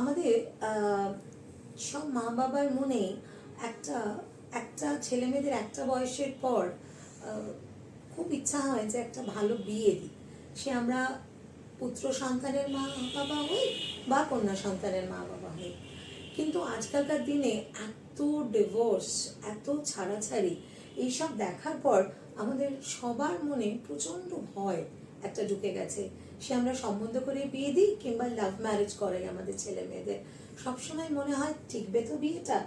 আমাদের সব মা বাবার মনে একটা একটা ছেলে মেয়েদের একটা বয়সের পর খুব ইচ্ছা হয় যে একটা ভালো বিয়ে দিই। সে আমরা পুত্র সন্তানের মা বাবা হই বা কন্যা সন্তানের মা বাবা হই। কিন্তু আজকালকার দিনে এত ডিভোর্স এত ছাড়াছাড়ি, এইসব দেখার পর আমাদের সবার মনে প্রচণ্ড ভয়। একটা ঢুকে গেছে। সে আমরা সম্বন্ধ করে বিয়ে দিই কিংবা লাভ ম্যারেজ করাই আমাদের ছেলে মেয়েদের। সবসময় মনে হয়, টিকবে তো বিয়েটা?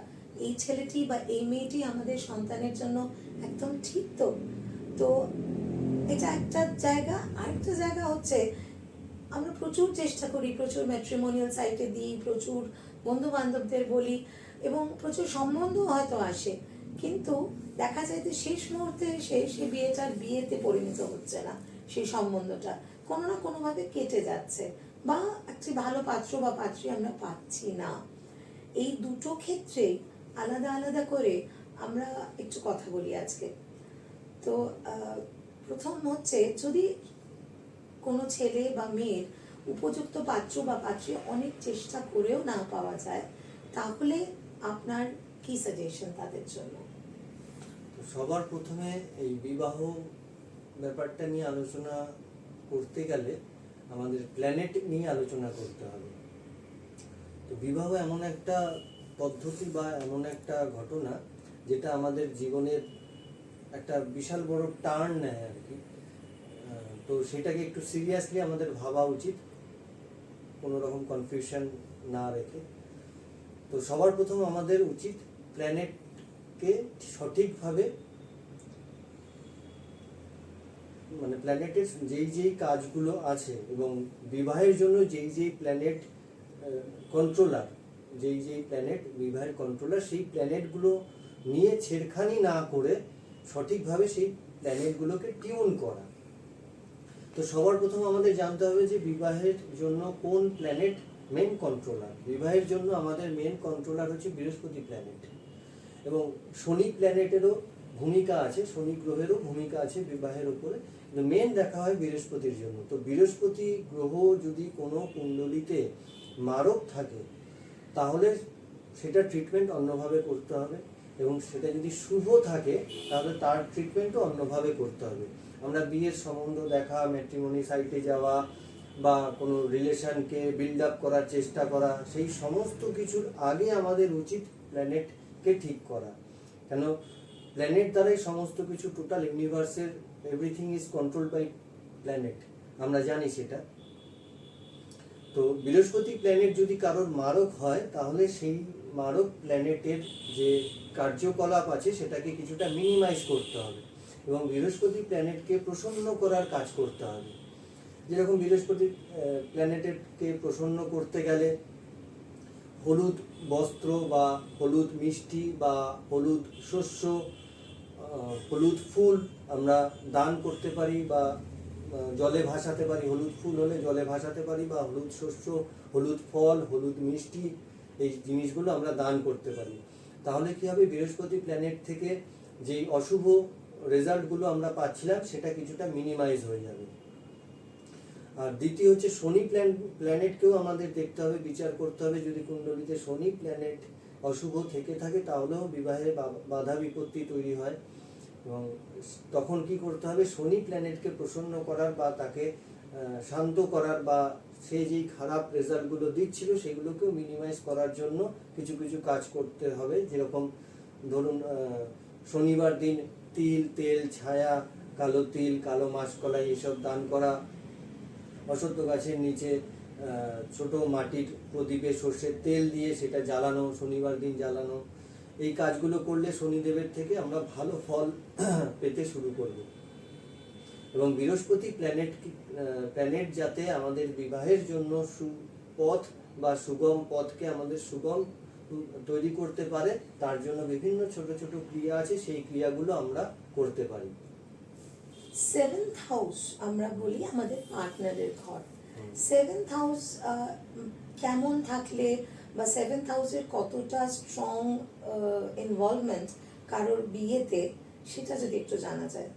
এই ছেলেটি বা এই মেয়েটি আমাদের সন্তানের জন্য একদম ঠিক তো? তো এটা একটা জায়গা। আরেকটা জায়গা হচ্ছে, আমরা প্রচুর চেষ্টা করি, প্রচুর ম্যাট্রিমোনিয়াল সাইটে দিই, প্রচুর বন্ধু বান্ধবদের বলি এবং প্রচুর সম্বন্ধ হয়তো আসে। কিন্তু দেখা যায় যে শেষ মুহূর্তে এসে সে বিয়েটার বিয়েতে পরিণত হচ্ছে না। সেই সম্বন্ধটা। কোনো না কোনোভাবে কেটে যাচ্ছে। বা একটি ভালো পাত্র বা পাত্রী আমরা পাচ্ছি না। এই দুটো ক্ষেত্রে আলাদা আলাদা করে আমরা একটু কথা বলি আজকে। তো প্রথম হচ্ছে যদি কোনো ছেলে বা মেয়ের উপযুক্ত পাত্র বা পাত্রী অনেক চেষ্টা করেও না পাওয়া যায়, তাহলে আপনার কি সাজেশন তাদের জন্য? সবার প্রথমে এই বিবাহ ব্যাপারটা নিয়ে আলোচনা করতে গেলে আমাদের প্ল্যানেট নিয়ে আলোচনা করতে হবে। তো বিবাহ এমন একটা পদ্ধতি বা এমন একটা ঘটনা যেটা আমাদের জীবনের একটা বিশাল বড় টার্ন নেয় আর কি। তো সেটাকে একটু সিরিয়াসলি আমাদের ভাবা উচিত, কোনো রকম কনফিউশন না রেখে। তো সবার প্রথম আমাদের উচিত প্ল্যানেটকে সঠিকভাবে মানে প্ল্যানেটের যেই যেই কাজগুলো আছে এবং বিবাহের জন্য যেই যেই প্ল্যানেট কন্ট্রোলার যেই যেই প্ল্যানেট বিবাহের কন্ট্রোলার সেই প্ল্যানেটগুলো নিয়ে ছেড়খানি না করে সঠিকভাবে সেই প্ল্যানেটগুলোকে টিউন করা। তো সবার প্রথম আমাদের জানতে হবে যে বিবাহের জন্য কোন প্ল্যানেট মেন কন্ট্রোলার বিবাহের জন্য আমাদের মেন কন্ট্রোলার হচ্ছে বৃহস্পতি প্ল্যানেট এবং শনি প্ল্যানেটেরও ভূমিকা আছে শনি গ্রহেরও ভূমিকা আছে বিবাহের উপরে কিন্তু মেন দেখা হয় বৃহস্পতির জন্য। তো বৃহস্পতি গ্রহ যদি কোনো কুণ্ডলিতে মারক থাকে, তাহলে সেটা ট্রিটমেন্ট অন্যভাবে করতে হবে এবং সেটা যদি শুভ থাকে, তাহলে তার ট্রিটমেন্টও অন্যভাবে করতে হবে। আমরা বিয়ের সম্বন্ধ দেখা ম্যাট্রিমনি সাইটে যাওয়া বা কোনো রিলেশনকে বিল্ড আপ করার চেষ্টা করা, সেই সমস্ত কিছুর আগে আমাদের উচিত প্ল্যানেটকে ঠিক করা। কেন? প্ল্যানেট দ্বারাই সমস্ত কিছু টোটাল ইউনিভার্সের everything is control by planet আমরা জানি সেটা। তো বৃহস্পতি প্ল্যানেট যদি কারোর মারক হয়, তাহলে সেই মারক প্ল্যানেটের যে কার্যকলাপ আছে, সেটাকে কিছুটা মিনিমাইজ করতে হবে এবং বৃহস্পতি প্ল্যানেটকে প্রসন্ন করার কাজ করতে হবে। যেরকম বৃহস্পতি প্ল্যানেটেরকে প্রসন্ন করতে গেলে হলুদ বস্ত্র বা হলুদ মিষ্টি বা হলুদ শস্য হলুদ ফুল আমরা দান করতে পারি বা জলে ভাসাতে পারি। হলুদ ফুল হলে জলে ভাসাতে পারি বা হলুদ শস্য, হলুদ ফল, হলুদ মিষ্টি, এই জিনিসগুলো আমরা দান করতে পারি। তাহলে কি হবে? বৃহস্পতি প্ল্যানেট থেকে যেই অশুভ রেজাল্টগুলো আমরা পাচ্ছিলাম, সেটা কিছুটা মিনিমাইজ হয়ে যাবে। আর দ্বিতীয় হচ্ছে শনি প্ল্যান প্ল্যানেটকেও আমাদের দেখতে হবে, বিচার করতে হবে। যদি কুণ্ডলিতে শনি প্ল্যানেট অশুভ থেকে থাকে, তাহলেও বিবাহে বাধা বিপত্তি তৈরি হয়। এবং তখন কি করতে হবে? শনি প্ল্যানেটকে প্রসন্ন করার বা তাকে শান্ত করার বা সে যেই খারাপ রেজাল্টগুলো দিচ্ছিল, সেগুলোকেও মিনিমাইজ করার জন্য কিছু কিছু কাজ করতে হবে। যেরকম ধরুন শনিবার দিন তিল, তেল, ছায়া, কালো তিল, কালো মাসকলাই এসব দান করা, অশ্বত্থ গাছের নিচে ছোট মাটির প্রদীপে সর্ষের তেল দিয়ে সেটা জ্বালানো, শনিবার দিন জ্বালানো, এই কাজগুলো করলে শনিদেবের থেকে আমরা ভালো ফল পেতে শুরু করব এবং বৃহস্পতি প্ল্যানেট প্ল্যানেট যাতে আমাদের বিবাহের জন্য সুপথ বা সুগম পথকে আমাদের সুগম তৈরি করতে পারে, তার জন্য বিভিন্ন ছোট ছোট ক্রিয়া আছে, সেই ক্রিয়াগুলো আমরা করতে পারি সেভেন্থ হাউস আমরা বলি আমাদের পার্টনারের ঘর। সেভেন্থ হাউস কেমন থাকলে বা সেভেন্থ হাউসের কতটা স্ট্রং ইনভলভমেন্ট কারোর বিয়েতে, সেটা যদি একটু জানা যায়।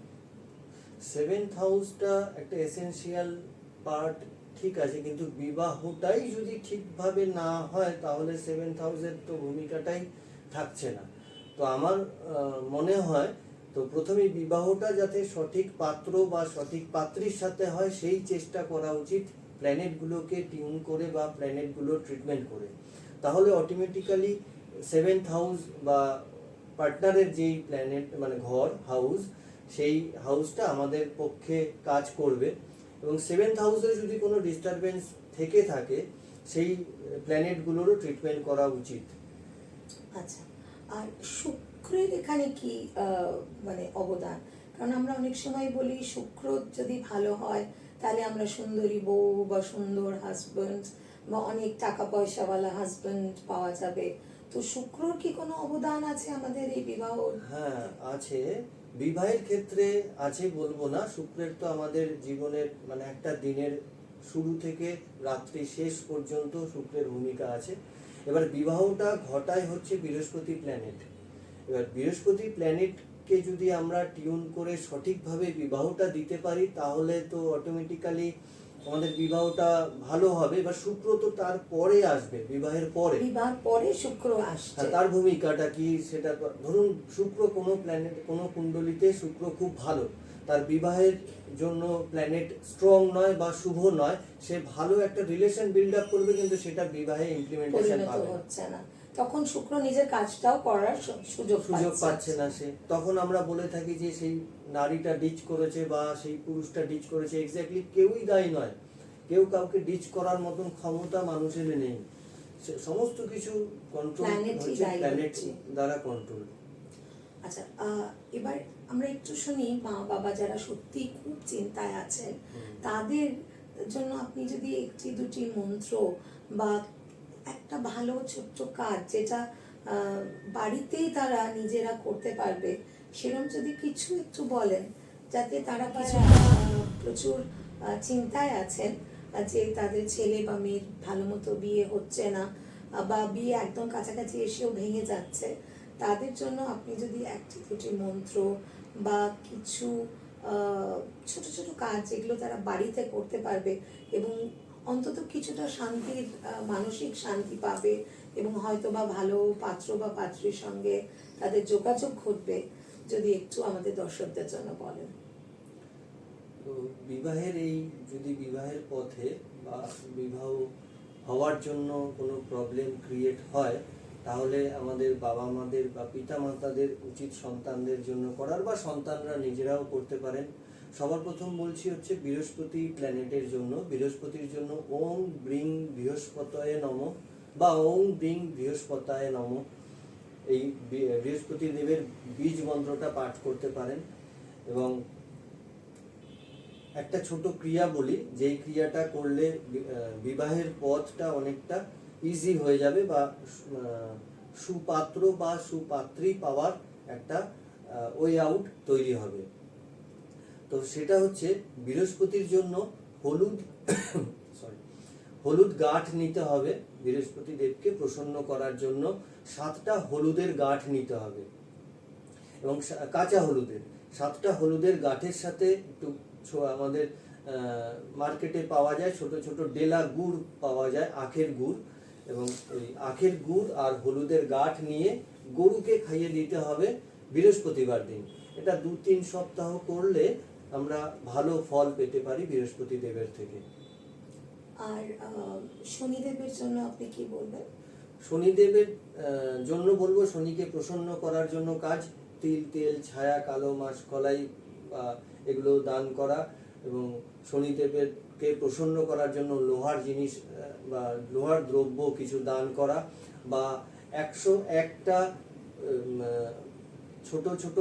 সেভেন্থ হাউসটা একটা এসেনশিয়াল পার্ট ঠিক আছে, কিন্তু বিবাহটাই যদি ঠিকভাবে না হয়, তাহলে সেভেন্থ হাউসের তো ভূমিকাটাই থাকছে না। তো আমার মনে হয়, তো প্রথমে বিবাহটা যাতে সঠিক পাত্র বা সঠিক পাত্রীর সাথে হয়, সেই চেষ্টা করা উচিত। প্ল্যানেটগুলোকে টিউন করে বা প্ল্যানেটগুলো ট্রিটমেন্ট করে। তাহলে অটোমেটিক্যালি সেভেন্থ হাউস বা পার্টনারের যেই প্ল্যানেট মানে ঘর হাউস সেই হাউসটা আমাদের পক্ষে কাজ করবে। এবং সেভেন্থ হাউসে যদি কোনো ডিস্টারবেন্স থেকে থাকে, সেই প্ল্যানেটগুলোরও ট্রিটমেন্ট করা উচিত। আচ্ছা আর শুক্রের এখানে কি মানে অবদান? কারণ আমরা অনেক সময় বলি শুক্র যদি ভালো হয় তাহলে আমরা সুন্দরী বউ বা সুন্দর হাজবেন্ড বা অনেক টাকা পয়সাওয়ালা হাজবেন্ড পাওয়া যাবে। তো শুক্রর কি কোনো অবদান আছে আমাদের এই বিবাহ? হ্যাঁ আছে। বিবাহের ক্ষেত্রে আছে বলব না। শুক্রের তো আমাদের জীবনের মানে একটা দিনের শুরু থেকে রাত্রি শেষ পর্যন্ত শুক্রের ভূমিকা আছে। এবার বিবাহটা ঘটায় হচ্ছে বৃহস্পতি প্ল্যানেট এবার বৃহস্পতি প্ল্যানেটকে যদি আমরা টিউন করে সঠিকভাবে বিবাহটা দিতে পারি তাহলে তো অটোমেটিক্যালি আমাদের বিবাহটা ভালো হবে। এবার শুক্র তো তার পরে আসবে বিবাহের পরে। বিবাহ পরে শুক্র আসছে। তার ভূমিকাটা কি সেটা ধরুন শুক্র কোনো প্ল্যানেট কোনো কুণ্ডলিতে শুক্র খুব ভালো। তার বিবাহের জন্য প্ল্যানেট স্ট্রং নয় বা শুভ নয় সে ভালো একটা রিলেশন বিল্ড আপ করবে কিন্তু সেটা বিবাহে ইমপ্লিমেন্টেশন পাবে হচ্ছে না। তখন শুক্র নিজের কাজটাও করার সুযোগ সুযোগ পাচ্ছে। না সে। তখন আমরা বলে থাকি যে সেই নারীটা ডিচ করেছে বা সেই পুরুষটা ডিচ করেছে। এক্স্যাক্টলি কেউই দায়ী নয়। কেউ কাউকে ডিচ করার মতন ক্ষমতা মানুষের নেই। সমস্ত কিছু কন্ট্রোল হচ্ছে প্ল্যানেট দ্বারা কন্ট্রোল আচ্ছা এবার আমরা একটু শুনি মা বাবা যারা সত্যি খুব চিন্তায় আছেন তাদের জন্য আপনি যদি একটি দুটি মন্ত্র বা একটা ভালো ছোট্ট কাজ যেটা বাড়িতেই তারা নিজেরা করতে পারবে সেরকম যদি কিছু একটু বলেন যাতে তারা কিছু। প্রচুর চিন্তায় আছেন যে তাদের ছেলে বা মেয়ের ভালো মতো বিয়ে হচ্ছে না বা বিয়ে একদম কাছাকাছি এসেও ভেঙে যাচ্ছে তাদের জন্য আপনি যদি একটি দুটি মন্ত্র বা কিছু ছোট ছোট কাজ যেগুলো তারা বাড়িতে করতে পারবে এবং অন্তত কিছুটা শান্তির মানসিক শান্তি পাবে এবং হয়তো বা ভালো পাত্র বা পাত্রীর সঙ্গে তাদের যোগাযোগ ঘটবে যদি একটু আমাদের দর্শকদের জন্য বলেন। তো বিবাহের এই, যদি বিবাহের পথে বা বিবাহ হওয়ার জন্য কোনো প্রবলেম ক্রিয়েট হয়, তাহলে আমাদের বাবা মাদের বা পিতা মাতাদের উচিত সন্তানদের জন্য করার বা সন্তানরা নিজেরাও করতে পারেন। সবার প্রথম বলছি হচ্ছে বৃহস্পতি প্ল্যানেটের জন্য। বৃহস্পতির জন্য ওম ব্রিং বৃহস্পতয়ে নম বা ওম ব্রিং বৃহস্পতায় নম। এই বৃহস্পতি দেবের বীজ মন্ত্রটা পাঠ করতে পারেন। এবং একটা ছোট ক্রিয়া বলি, যেই ক্রিয়াটা করলে বিবাহের পথটা অনেকটা ইজি হয়ে যাবে বা সুপাত্র বা সুপাত্রী পাওয়ার একটা ওয়ে আউট তৈরি হবে। তো সেটা হচ্ছে বৃহস্পতির জন্য হলুদ সরি হলুদ গাঁঠ নিতে হবে বৃহস্পতি দেবকে প্রসন্ন করার জন্য। সাতটা হলুদের গাঁঠ নিতে হবে। এবং কাঁচা হলুদের। সাতটা হলুদের গাঁঠের সাথে একটু আমাদের মার্কেটে পাওয়া যায়, ছোট ছোট ডেলা গুড় পাওয়া যায়, আখের গুড়। এবং ওই আখের গুড় আর হলুদের গাঁঠ নিয়ে গরুকে খাইয়ে দিতে হবে বৃহস্পতিবার দিন। এটা দু তিন সপ্তাহ করলে আমরা ভালো ফল পেতে পারি বৃহস্পতি দেবের থেকে। আর শনিদেবের জন্য আপনি কি বলবেন? শনিদেবের জন্য বলব শনিকে প্রসন্ন করার জন্য কাজ। তিল তেল ছায়া কালো মাস কলাই এগুলো দান করা এবং শনিদেবের কে প্রসন্ন করার জন্য লোহার জিনিস বা লোহার দ্রব্য কিছু দান করা বা একশো একটা ছোট ছোট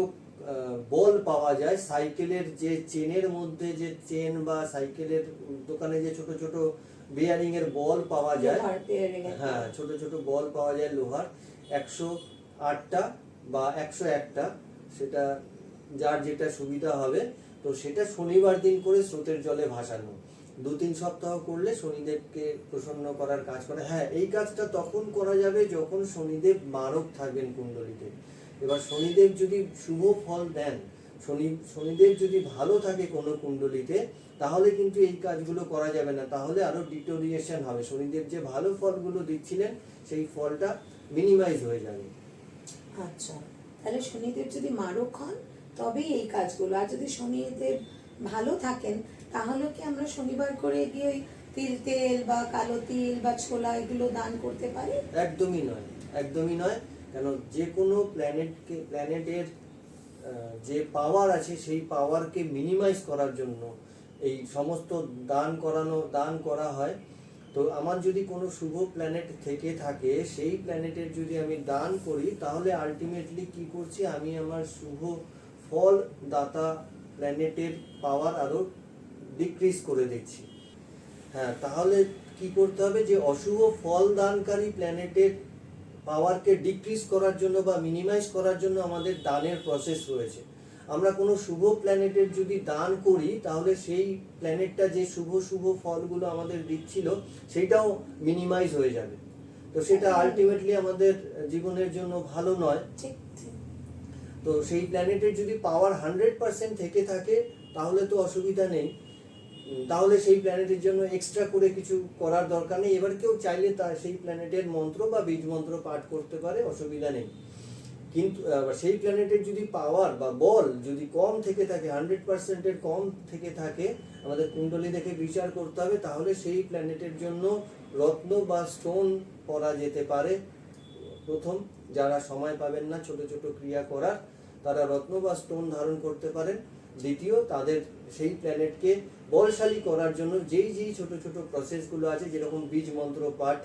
বল পাওয়া যায়। সাইকেলের যে চেনের মধ্যে যে চেন বা সাইকেলের দোকানে যে ছোট ছোট বেয়ারিং এর বল পাওয়া যায়। হ্যাঁ ছোট ছোট বল পাওয়া যায় লোহার। একশো আটটা বা একশো একটা সেটা যার যেটা সুবিধা হবে। তো সেটা শনিবার দিন করে স্রোতের জলে ভাসানো। দু তিন সপ্তাহ করলে শনিদেবকে প্রসন্ন করার কাজ করে হ্যাঁ এই কাজটা তখন করা যাবে যখন শনিদেব মারক থাকবেন কুণ্ডলিতে। এবার শনিদেব যদি শুভ ফল দেন শনি শনিদেব যদি ভালো থাকে কোনো কুণ্ডলিতে তাহলে কিন্তু এই কাজগুলো করা যাবে না। তাহলে আরও ডিটোরিয়েশন হবে। শনিদেব যে ভালো ফলগুলো দিচ্ছিলেন সেই ফলটা মিনিমাইজ হয়ে যাবে। আচ্ছা। তাহলে শনিদেব যদি মারক হন তবেই এই কাজগুলো। আর যদি শনিদেব ভালো থাকেন তাহলে কি আমরা শনিবার করে গিয়ে ওই তিল তেল বা কালো তিল বা ছোলা এগুলো দান করতে পারি? একদমই নয়। একদমই নয়। কেন যে কোনো প্ল্যানেটকে প্ল্যানেটের যে পাওয়ার আছে সেই পাওয়ারকে মিনিমাইজ করার জন্য এই সমস্ত দান করানো, দান করা হয়। তো আমার যদি কোনো শুভ প্ল্যানেট থেকে থাকে, সেই প্ল্যানেটের যদি আমি দান করি, তাহলে আলটিমেটলি কি করছি? আমি আমার শুভ ফল দাতা প্ল্যানেটের পাওয়ার আরও ডিক্রিজ করে দিচ্ছি। হ্যাঁ তাহলে কি করতে হবে? যে অশুভ ফল দানকারী প্ল্যানেটের পাওয়ারকে ডিক্রিজ করার জন্য বা মিনিমাইজ করার জন্য আমাদের দানের প্রসেস রয়েছে। আমরা কোনো শুভ প্ল্যানেটের যদি দান করি তাহলে সেই প্ল্যানেটটা যে শুভ শুভ ফলগুলো আমাদের দিচ্ছিল সেটাও মিনিমাইজ হয়ে যাবে। তো সেটা আলটিমেটলি আমাদের জীবনের জন্য ভালো নয়। তো সেই প্ল্যানেটের যদি পাওয়ার হান্ড্রেড পার্সেন্ট থেকে থাকে তাহলে তো অসুবিধা নেই। তাহলে সেই প্ল্যানেটের জন্য এক্সট্রা করে কিছু করার দরকার নেই। এবার কেউ চাইলে তার সেই প্ল্যানেটের মন্ত্র বা বীজ মন্ত্র পাঠ করতে পারে, অসুবিধা নেই। কিন্তু সেই প্ল্যানেটের যদি পাওয়ার বা বল যদি কম থেকে থাকে হান্ড্রেড পার্সেন্টের কম থেকে থাকে, আমাদের কুণ্ডলী দেখে বিচার করতে হবে, তাহলে সেই প্ল্যানেটের জন্য রত্ন বা স্টোন পরা যেতে পারে। প্রথম, যারা সময় পাবেন না ছোট ছোট ক্রিয়া করার, তারা রত্ন বা স্টোন ধারণ করতে পারেন। দ্বিতীয় তাদের সেই প্ল্যানেটকে বলশালী করার জন্য যেই যেই ছোট ছোট প্রসেসগুলো আছে যেরকম বীজ মন্ত্র পাঠ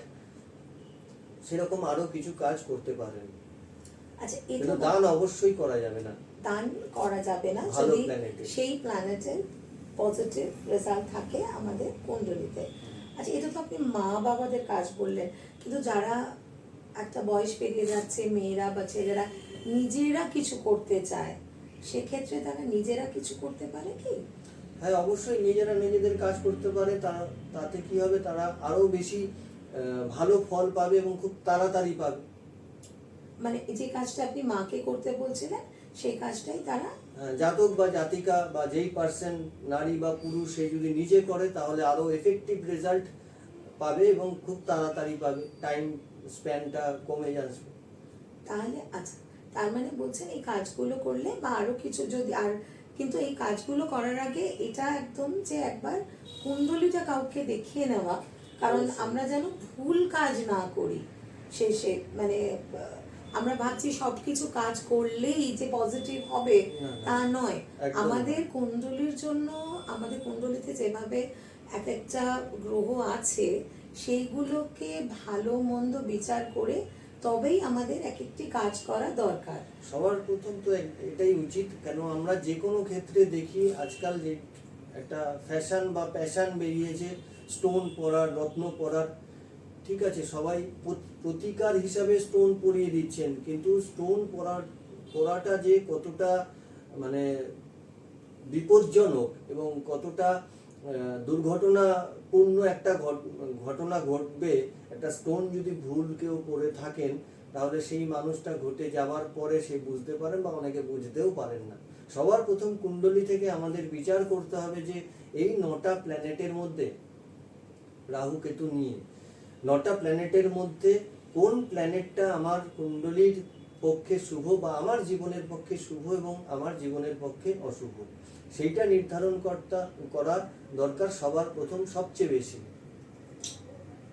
সেরকম আরও কিছু কাজ করতে পারেন। আচ্ছা কিন্তু দান অবশ্যই করা যাবে না। দান করা যাবে না। যদি সেই প্ল্যানেটের পজিটিভ রেজাল্ট থাকে আমাদের কুণ্ডলিতে। আচ্ছা এটা তো আপনি মা বাবাদের কাজ বললেন। কিন্তু যারা একটা বয়স পেরিয়ে যাচ্ছে মেয়েরা বা ছেলেরা নিজেরা কিছু করতে চায় সেক্ষেত্রে তারা নিজেরা কিছু করতে পারে কি? হ্যাঁ অবশ্যই নিজেরা নিজেদের কাজ করতে পারে। তাতে কি হবে? তারা আরও বেশি ভালো ফল পাবে এবং খুব তাড়াতাড়ি পাবে। মানে এই যে কাজটা আপনি মাকে করতে বলছিলেন সেই কাজটাই তারা হ্যাঁ, জাতক বা জাতিকা বা যেই পার্সন নারী বা পুরুষ সে যদি নিজে করে তাহলে আরও এফেক্টিভ রেজাল্ট পাবে এবং খুব তাড়াতাড়ি পাবে। টাইম স্প্যানটা কমে আসবে তাহলে আচ্ছা তার মানে বলছেন এই কাজগুলো করলে বা আরও কিছু যদি আর কিন্তু এই কাজগুলো করার আগে এটা একদম যে একবার কুণ্ডলিটা কাউকে দেখিয়ে নেওয়া কারণ আমরা যেন ভুল কাজ না করি শেষে মানে আমরা ভাবছি সবকিছু কাজ করলেই যে পজিটিভ হবে। তা নয়। আমাদের কুণ্ডলির জন্য আমাদের কুণ্ডলিতে যেভাবে এক একটা গ্রহ আছে সেইগুলোকে ভালো মন্দ বিচার করে তবেই আমাদের এক একটি কাজ করা দরকার। সবার প্রথম তো এটাই উচিত কেন আমরা যে কোনো ক্ষেত্রে দেখি আজকাল যে একটা ফ্যাশন বা প্যাশন বেরিয়েছে স্টোন পরার রত্ন পরার ঠিক আছে সবাই প্রতিকার হিসাবে স্টোন পরিয়ে দিচ্ছেন কিন্তু স্টোন পরার পরাটা যে কতটা মানে বিপজ্জনক এবং কতটা আহ, দুর্ঘটনাপূর্ণ একটা ঘটনা ঘটবে, একটা স্টোন যদি ভুল কেউ করে থাকেন, তাহলে সেই মানুষটা ঘটে যাওয়ার পরে সে বুঝতে পারেন বা অনেকে বুঝতেও পারেন না। সবার প্রথম কুণ্ডলী থেকে আমাদের বিচার করতে হবে যে এই নটা প্ল্যানেটের মধ্যে, রাহু, কেতু নিয়ে, নটা প্ল্যানেটের মধ্যে কোন প্ল্যানেটটা আমার কুণ্ডলীর পক্ষে শুভ বা আমার জীবনের পক্ষে শুভ এবং আমার জীবনের পক্ষে অশুভ? সেইটা নির্ধারণ কর্তা করা দরকার সবার প্রথম সবচেয়ে বেশি।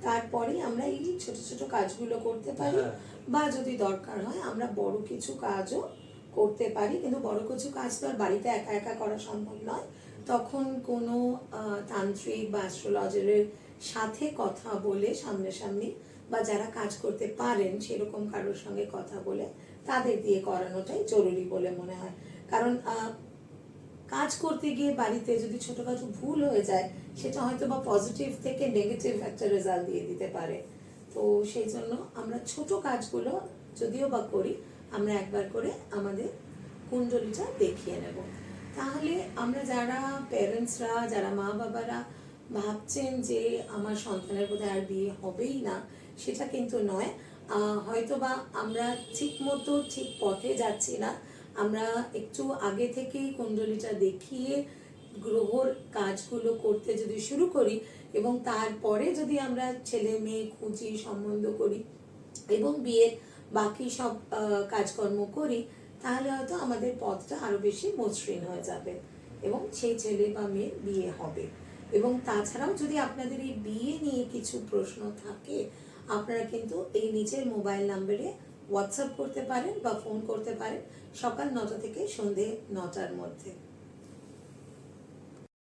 তারপরে আমরা এই ছোট ছোট কাজগুলো করতে পারি হ্যাঁ। বা যদি দরকার হয় আমরা বড় কিছু কাজও করতে পারি। কিন্তু বড় কিছু কাজ তো আর বাড়িতে একা একা করা সম্ভব নয়। তখন কোনো তান্ত্রিক বা অ্যাস্ট্রোলজারের সাথে কথা বলে সামনাসামনি বা যারা কাজ করতে পারেন সেরকম কারোর সঙ্গে কথা বলে তাদের দিয়ে করানোটাই জরুরি বলে মনে হয়। কারণ কাজ করতে গিয়ে বাড়িতে যদি ছোটখাটো ভুল হয়ে যায়, সেটা হয়তো বা পজিটিভ থেকে নেগেটিভ একটা রেজাল্ট দিয়ে দিতে পারে। তো সেই জন্য আমরা ছোট কাজগুলো যদিও বা করি, আমরা একবার করে আমাদের কুণ্ডলিটা দেখিয়ে নেব। তাহলে আমরা যারা প্যারেন্টসরা যারা মা বাবারা ভাবছেন যে আমার সন্তানের বোধহয় আর বিয়ে হবেই না, সেটা কিন্তু নয়। হয়তো বা আমরা ঠিক মতো, ঠিক পথে যাচ্ছি না। আমরা একটু আগে থেকেই কুণ্ডলিটা দেখিয়ে গ্রহর কাজগুলো করতে যদি শুরু করি এবং তারপরে যদি আমরা ছেলে মেয়ে খুঁজি, সম্বন্ধ করি এবং বিয়ের বাকি সব কাজকর্ম করি, তাহলে হয়তো আমাদের পথটা আরও বেশি মসৃণ হয়ে যাবে এবং সেই ছেলে বা মেয়ের বিয়ে হবে। এবং তাছাড়াও যদি আপনাদের এই বিয়ে নিয়ে কিছু প্রশ্ন থাকে, আপনারা কিন্তু এই নিচের মোবাইল নাম্বারে হোয়াটসঅ্যাপ করতে পারেন বা ফোন করতে পারেন সকাল নটা থেকে সন্ধে নটার মধ্যে।